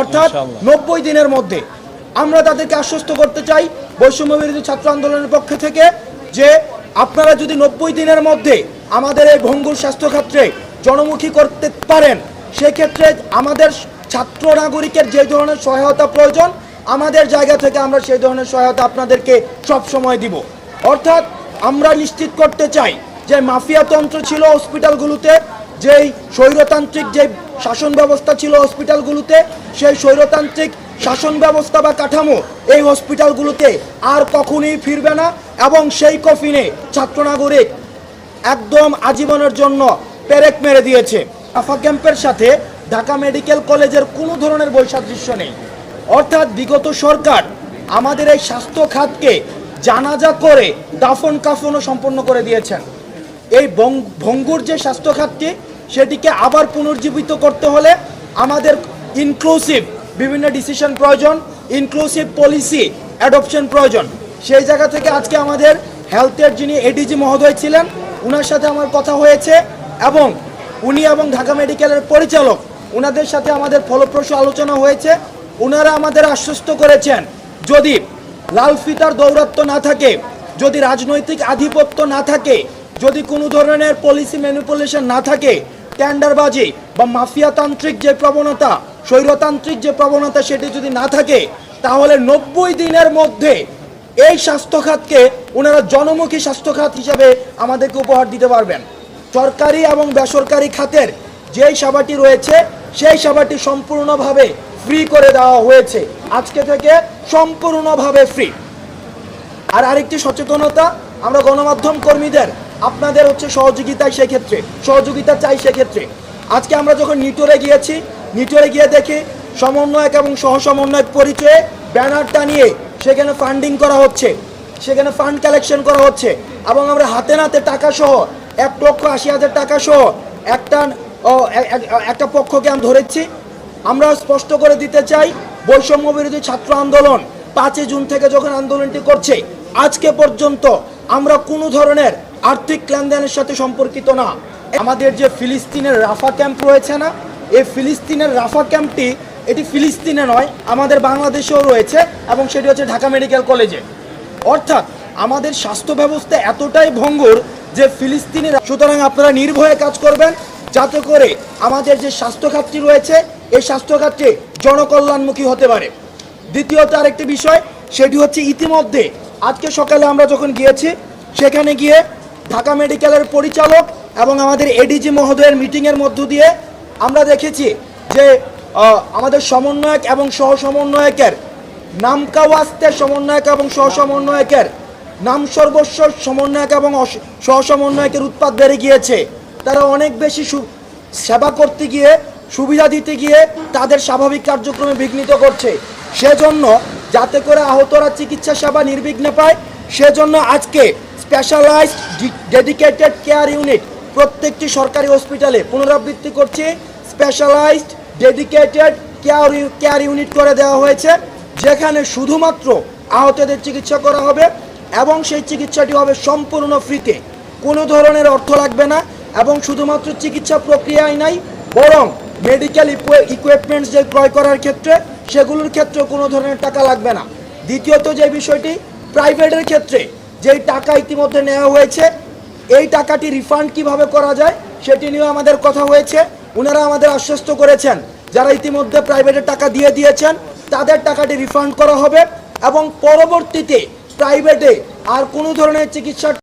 অর্থাৎ নব্বই দিনের মধ্যে। আমরা তাদেরকে আশ্বস্ত করতে চাই বৈষম্য বিরোধী ছাত্র আন্দোলনের পক্ষ থেকে যে আপনারা যদি নব্বই দিনের মধ্যে আমাদের এই ভঙ্গুর স্বাস্থ্যক্ষেত্রে জনমুখী করতে পারেন সেক্ষেত্রে আমাদের ছাত্র নাগরিকের যে ধরনের সহায়তা প্রয়োজন আমাদের জায়গা থেকে আমরা সেই ধরনের সহায়তা আপনাদেরকে সব সময় দিব। অর্থাৎ আমরা নিশ্চিত করতে চাই যে মাফিয়াতন্ত্র ছিল হসপিটালগুলোতে যেই স্বৈরতান্ত্রিক যে শাসন ব্যবস্থা ছিল হসপিটালগুলোতে, সেই স্বৈরতান্ত্রিক শাসন ব্যবস্থা বা কাঠামো এই হসপিটালগুলোতে আর কখনই ফিরবে না এবং সেই কফিনে ছাত্র নাগরিক একদম আজীবনের জন্য পেরেক মেরে দিয়েছে। আফা ক্যাম্পের সাথে ঢাকা মেডিকেল কলেজের কোনো ধরনের বৈসাদৃশ্য নেই। অর্থাৎ বিগত সরকার আমাদের এই স্বাস্থ্য খাতকে জানাজা করে দাফন কাফনও সম্পন্ন করে দিয়েছেন। এই ভঙ্গুর যে স্বাস্থ্য খাতটি সেটিকে আবার পুনর্জীবিত করতে হলে আমাদের ইনক্লুসিভ বিভিন্ন ডিসিশন প্রয়োজন ইনক্লুসিভ পলিসি অ্যাডপশন প্রয়োজন। সেই জায়গা থেকে আজকে আমাদের হেলথের যিনি এডিজি মহোদয় ছিলেন ওনার সাথে আমার কথা হয়েছে এবং উনি এবং ঢাকা মেডিকেলের পরিচালক ওনাদের সাথে আমাদের ফলপ্রসূ আলোচনা হয়েছে। ওনারা আমাদের আশ্বস্ত করেছেন, যদি লাল ফিতার দৌরাত্ম না থাকে, যদি রাজনৈতিক আধিপত্য না থাকে, যদি কোনো ধরনের পলিসি ম্যানিপুলেশন না থাকে টেন্ডারবাজি বা মাফিয়াতান্ত্রিক যে প্রবণতা, স্বৈরতান্ত্রিক যে প্রবণতা সেটি যদি না থাকে, তাহলে নব্বই দিনের মধ্যে এই স্বাস্থ্যখাতকে ওনারা জনমুখী স্বাস্থ্যখাত হিসাবে আমাদেরকে উপহার দিতে পারবেন। সরকারি এবং বেসরকারি খাতের যেই সেবাটি রয়েছে, সেই সেবাটি সম্পূর্ণভাবে ফ্রি করে দেওয়া হয়েছে। আজকে থেকে সম্পূর্ণভাবে ফ্রি আর আরেকটি সচেতনতা, আমরা গণমাধ্যম কর্মীদের আপনাদের হচ্ছে সহযোগিতায় সেক্ষেত্রে, সহযোগিতা চাই সেক্ষেত্রে। আজকে আমরা যখন নিটোরে গিয়েছি, নিটোরে গিয়ে দেখি সমন্বয়ক এবং সহ সমন্বয়ক পরিচয়ে ব্যানার টানিয়ে সেখানে ফান্ডিং করা হচ্ছে, সেখানে ফান্ড কালেকশন করা হচ্ছে এবং আমরা হাতে নাতে টাকা সহ এক লক্ষ আশি হাজার টাকা সহ একটা একটা পক্ষকে আমি ধরেছি। আমরা স্পষ্ট করে দিতে চাই, বৈষম্য বিরোধী ছাত্র আন্দোলন পাঁচই জুন থেকে যখন আন্দোলনটি করছে, আজকে পর্যন্ত আমরা কোনো ধরনের আর্থিক লেনদেনের সাথে সম্পর্কিত না। আমাদের যে ফিলিস্তিনের রাফা ক্যাম্প রয়েছে না, এই ফিলিস্তিনের রাফা ক্যাম্পটি এটি ফিলিস্তিনে নয়, আমাদের বাংলাদেশেও রয়েছে এবং সেটি হচ্ছে ঢাকা মেডিকেল কলেজে। অর্থাৎ আমাদের স্বাস্থ্য ব্যবস্থা এতটাই ভঙ্গুর যে ফিলিস্তিনের সুতরাং আপনারা নির্ভয়ে কাজ করবেন, যাতে করে আমাদের যে স্বাস্থ্য খাতটি রয়েছে, এই স্বাস্থ্য খাতটি জনকল্যাণমুখী হতে পারে। দ্বিতীয়ত আরেকটি বিষয়, সেটি হচ্ছে ইতিমধ্যে, আজকে সকালে আমরা যখন গিয়েছি, সেখানে গিয়ে ঢাকা মেডিকেলের পরিচালক এবং আমাদের এডিজি মহোদয়ের মিটিংয়ের মধ্য দিয়ে আমরা দেখেছি যে আমাদের সমন্বয়ক এবং সহ সমন্বয়কের নামকাওয়াস্তে সমন্বয়ক এবং সহ সমন্বয়কের নাম সর্বস্ব সমন্বয়ক এবং সহ সমন্বয়কের উৎপাদ বেড়ে গিয়েছে। তারা অনেক বেশি সেবা করতে গিয়ে, সুবিধা দিতে গিয়ে তাদের স্বাভাবিক কার্যক্রমে বিঘ্নিত করছে। সেজন্য যাতে করে আহতরা চিকিৎসা সেবা নির্বিঘ্নে পায়, সেজন্য আজকে স্পেশালাইজড ডেডিকেটেড কেয়ার ইউনিট প্রত্যেকটি সরকারি হসপিটালে পুনরাবৃত্তি করছে। Specialised dedicated care care unit করে দেওয়া হয়েছে, যেখানে শুধুমাত্র আহতদের চিকিৎসা করা হবে এবং সেই চিকিৎসাটি হবে সম্পূর্ণ ফ্রিতে। কোনো ধরনের অর্থ লাগবে না এবং শুধুমাত্র চিকিৎসা প্রক্রিয়ায় নাই, বরং মেডিকেল ইকুইপমেন্টস যে ক্রয় করার ক্ষেত্রে, সেগুলোর ক্ষেত্রে কোনো ধরনের টাকা লাগবে না। দ্বিতীয়ত যে বিষয়টি প্রাইভেটের ক্ষেত্রে যেই টাকা ইতিমধ্যে নেওয়া হয়েছে, এই টাকাটি রিফান্ড কীভাবে করা যায় সেটি নিয়েও আমাদের কথা হয়েছে। ওনারা আমাদের আশ্বস্ত করেছেন, যারা ইতিমধ্যে প্রাইভেটের টাকা দিয়ে দিয়েছেন, তাদের টাকাটি রিফান্ড করা হবে এবং পরবর্তীতে প্রাইভেটে আর কোনো ধরনের চিকিৎসার